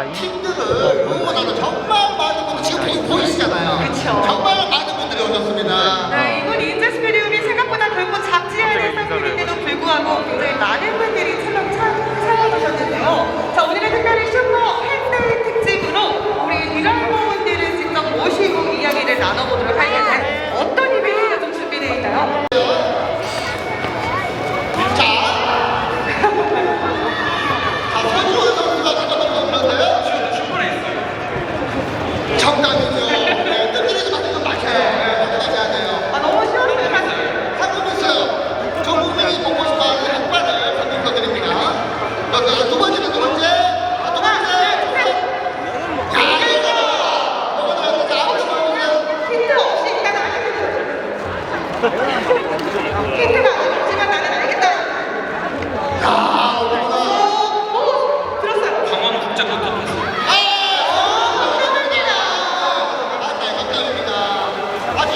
각 팀들을 정답이죠. 네, 뜬들이지 마세요. 이거 맞아요. 네, 확인하셔야 돼요. 아, 너무 쉬웠어요, 사실. 상금 있어요. 전 국민이 보고 싶어 하는 한발을 상금 드립니다. 자, 두 번째는 두 번째. 아, 두 번째. 야, 이거잖아. 이거는 자, 아홉 시 보세요. 힌트 없이 일단 알겠다. 힌트가 없지만 나는 알겠다. 야, 오늘보다 오, 오, 들었어요. 강원 국제교통